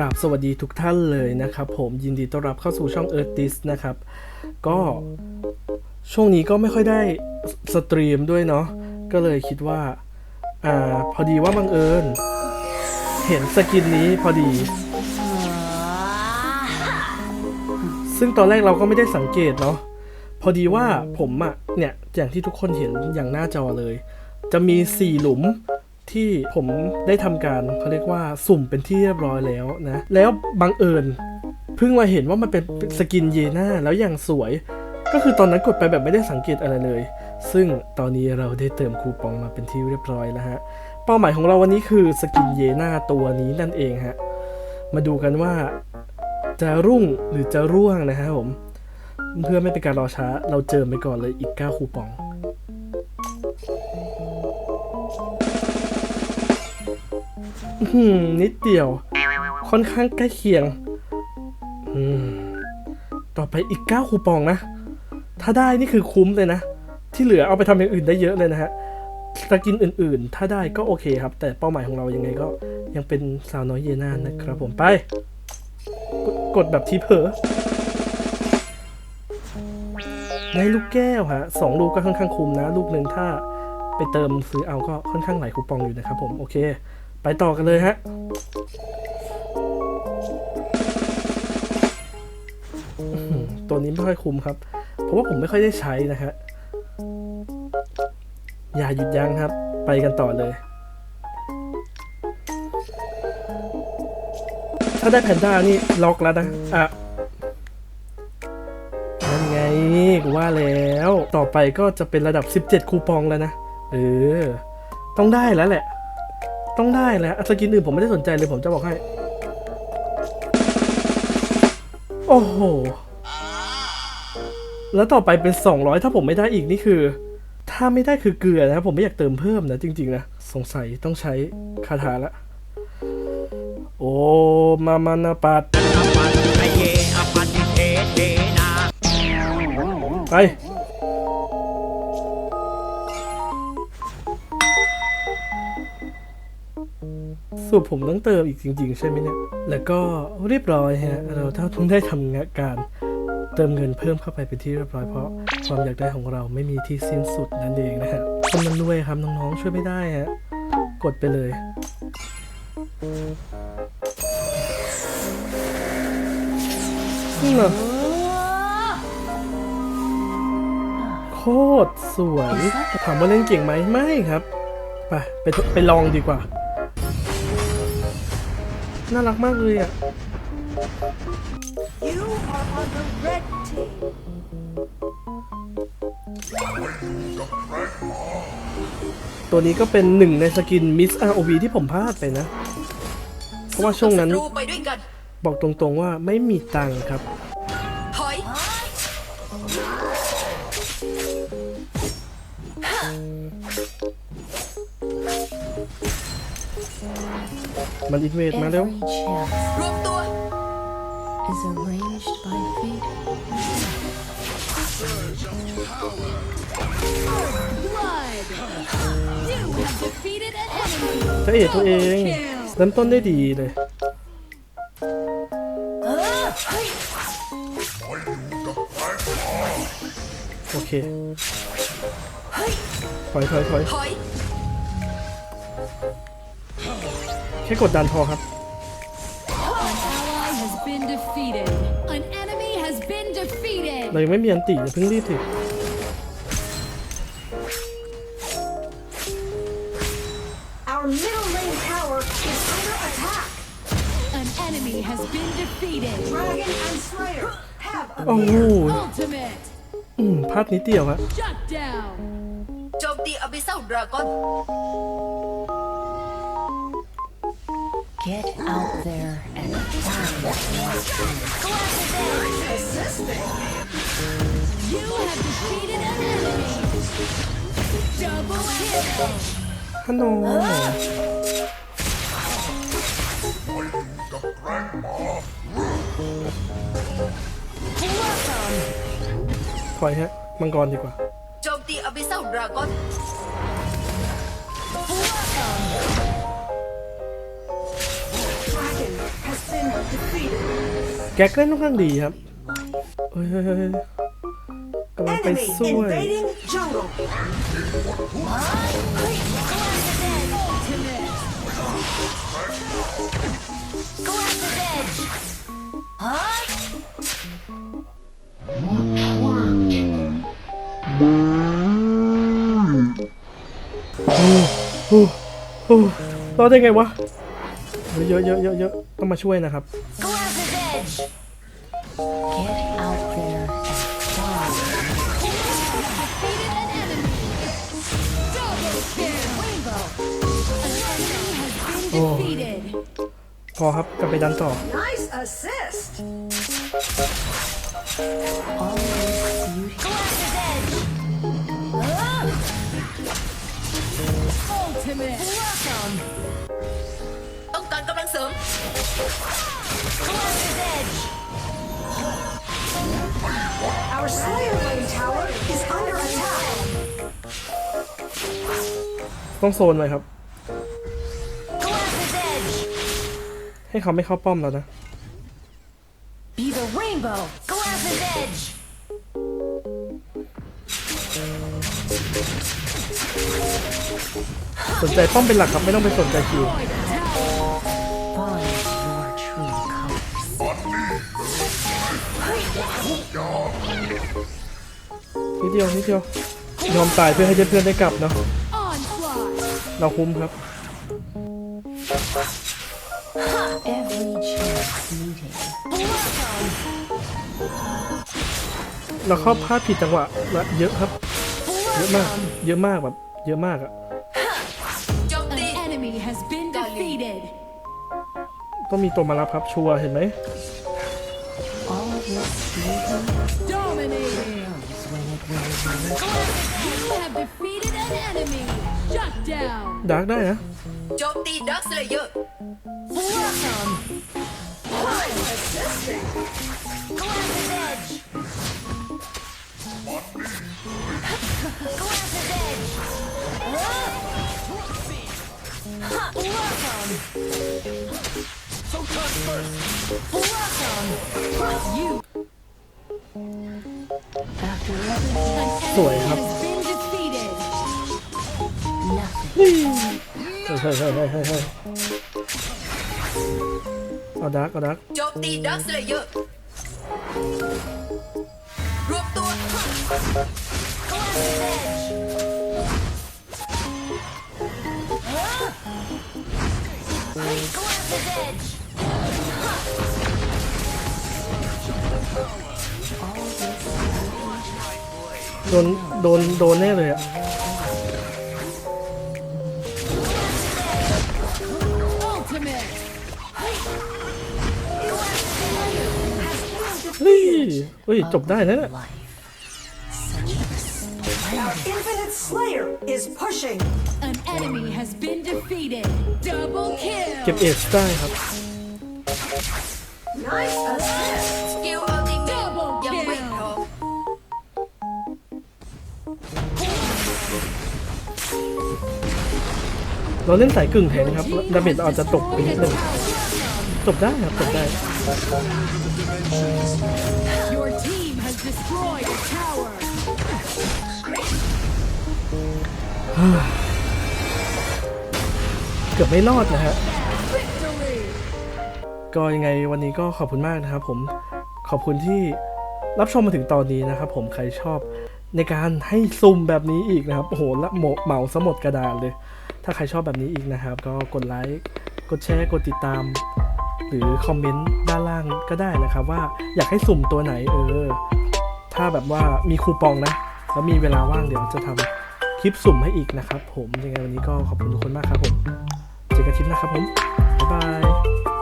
กราบสวัสดีทุกท่านเลยนะครับผมยินดีต้อนรับเข้าสู่ช่อง Earth d i s นะครับ ก็ช่วงนี้ก็ไม่ค่อยได้สสตรีมด้วยเนาะก็เลยคิดว่า อ่า พอดีว่าบังเอิญ เห็นสกินนี้พอดี ซึ่งตอนแรกเราก็ไม่ได้สังเกตเนาะพอดีว่าผมอะเนี่ย อย่างที่ทุกคนเห็นอย่างหน้าจอเลย จะมี 4 หลุม ที่ผมได้ทำการเขาเรียกว่าสุ่มเป็นที่เรียบร้อยแล้วนะ แล้วบังเอิญเพิ่งมาเห็นว่ามันเป็นสกินเยน่าแล้วอย่างสวย ก็คือตอนนั้นกดไปแบบไม่ได้สังเกตอะไรเลย ซึ่งตอนนี้เราได้เติมคูปองมาเป็นที่เรียบร้อยแล้วฮะ เป้าหมายของเราวันนี้คือสกินเยน่าตัวนี้นั่นเองฮะ มาดูกันว่าจะรุ่งหรือจะร่วงนะฮะผม เพื่อไม่เป็นการรอช้า เราเจิมไปก่อนเลยอีก 9 คูปอง อื้อหือนิดเดียว ค่อนข้างใกล้เคียง อืม ต่อไปอีก 9 คูปองนะ ถ้าได้นี่คือคุ้มเลยนะ ที่เหลือเอาไปทำอย่างอื่นได้เยอะเลยนะฮะสกินอื่นๆ ถ้าได้ก็โอเคครับ แต่เป้าหมายของเรายังไงก็ยังเป็นสาวน้อยเยน่านะครับผมไป กดกดแบบทีเผลอในลูกแก้วฮะสองลูกก็ค่อนข้างคุ้มนะ ลูกหนึ่งถ้าไปเติมซื้อเอาก็ค่อนข้างหลายคูปองอยู่นะครับผม โอเค ไปต่อกันเลยฮะตัวนี้ไม่ค่อยคุ้มครับ เพราะว่าผมไม่ค่อยได้ใช้นะฮะ อย่าหยุดยั้งครับ ไปกันต่อเลย ถ้าได้แพนด้านี่ล็อกแล้วนะ อะ นั่นไงกูว่าแล้ว ต่อไปก็จะเป็นระดับ 17 คูปองแล้วนะ เออ ต้องได้แล้วแหละ ต้องได้แล้วสกินอื่นผมไม่ได้สนใจเลยผมจะบอกให้ โอ้โห แล้วต่อไปเป็น 200 ถ้าผมไม่ได้อีกนี่คือ ถ้าไม่ได้คือเกลือนะผมไม่อยากเติมเพิ่มนะจริง ๆ นะ สงสัยต้องใช้คาถาละ โอ้มามานาปัดไป สูบผมต้องเติมอีกจริง ๆ ใช่ไหมเนี่ย แล้วก็เรียบร้อยฮะ เราถ้าทุ่งได้ทำงานการเติมเงินเพิ่มเข้าไปเป็นที่เรียบร้อยเพราะความอยากได้ของเราไม่มีที่สิ้นสุดนั่นเองนะฮะคนมันรวยครับน้องๆช่วยไม่ได้ฮะ กดไปเลย นี่เหรอโคตรสวย ถามว่าเล่นเก่งไหมไม่ครับ ไปไปไปลองดีกว่า น่ารักมากเลยอะ You are on the red team. ตัวนี้ก็เป็นหนึ่งในสกินมิส ROV ที่ผมพลาดไปนะ เพราะว่าช่วงนั้นศัตรูไปด้วยกันบอกตรงๆว่าไม่มีตังค์ครับ ถอย มันอินเวดมาเร็ว Every chance รวมตัว is arranged by fate. Blood! You have defeated an enemy! พระเอกตัวเองเริ่มต้นได้ดีเลย โอเค ถอยถอยถอยถอย ค่กดดันพอครับ An ally has been defeated! An enemy has been defeated! เรายังไม่มีอันติอย่าเพิ่งรีบถึง Our middle lane tower is under attack An enemy has been defeated! Dragon and Slayer have โอ้โห Ultimate! อืมพลาดนิดเดียวฮะ Shut down! โจมตีอบิเซลดราก้อน Get out there and find your You have defeated an enemy! Double kill! ฮัลโหลถอยฮะ มังกรดีกว่า โจมตีอบิเซลดราก้อน Dragon แก๊กเล่นค่อนข้างดีครับเฮ้ยเฮ้ยเฮ้ยกำลังไป Enemy ช่วย invading jungle. Go after Edge. Huh? โอ้โอ้รอดได้ไงวะ เยอะเยอะเยอะต้องมาช่วยนะครับ โอ้พอครับกลับไปดันต่อ ต้องการกำลังเสริม Go after Edge. Our Slayer Lane tower is under attack. ต้องโซนเลยครับ Go after Edge. ให้เขาไม่เข้าป้อมแล้วนะ Be the rainbow. Go after Edge. สนใจป้อมเป็นหลักครับ ไม่ต้องไปสนใจคิว นิดเดียวนิดเดียวยอมตายเพื่อให้เพื่อนๆได้กลับเนาะ Onslaught. เราคุ้มครับ Every chance meeting. เราเข้าพลาดผิดจังหวะละเยอะครับ เยอะมาก เยอะมากแบบ เยอะมากอะ An enemy has been defeated. ต้องมีตัวมารับครับชัวร์เห็นไหม ดาร์กได้นะโจมตีดักสเลเยอร์ สวยครับเฮ้ยเฮ้ยเฮ้ยเฮ้ยเฮ้ยเอาดาร์กเอาดาร์กโจมตีดักเลยเยอร์รวมตัว โดน โดน โดนแน่เลยอะ Ultimate. เฮ้ยเฮ้ย จบได้นะเนี่ย life. Such a Our infinite Slayer is pushing. An enemy has been defeated. Double เก็บ kill. เอสได้ครับ Nice เราเล่นสายกึ่งแทนครับดาเมจอาจจะตกไปนิดนึงจบได้ครับจบได้ Your team has destroyed a tower. เกือบไม่รอดนะฮะ Victory. ก็ยังไงวันนี้ก็ขอบคุณมากนะครับผมขอบคุณที่รับชมมาถึงตอนนี้นะครับผมใครชอบในการให้ซุ่มแบบนี้อีกนะครับ โอ้โหละเหมาเหมาสมดกระดานเลย ถ้าใครชอบแบบนี้อีกนะครับ ก็กดไลค์กดแชร์กดติดตาม หรือคอมเมนต์ด้านล่างก็ได้นะครับ ว่าอยากให้สุ่มตัวไหนเออถ้าแบบว่ามีคูปองนะ แล้วมีเวลาว่างเดี๋ยวจะทำคลิปสุ่มให้อีกนะครับ ผมยังไงวันนี้ก็ขอบคุณทุกคนมากครับผมเจอกันคลิปหนะครับผมบ๊ายบาย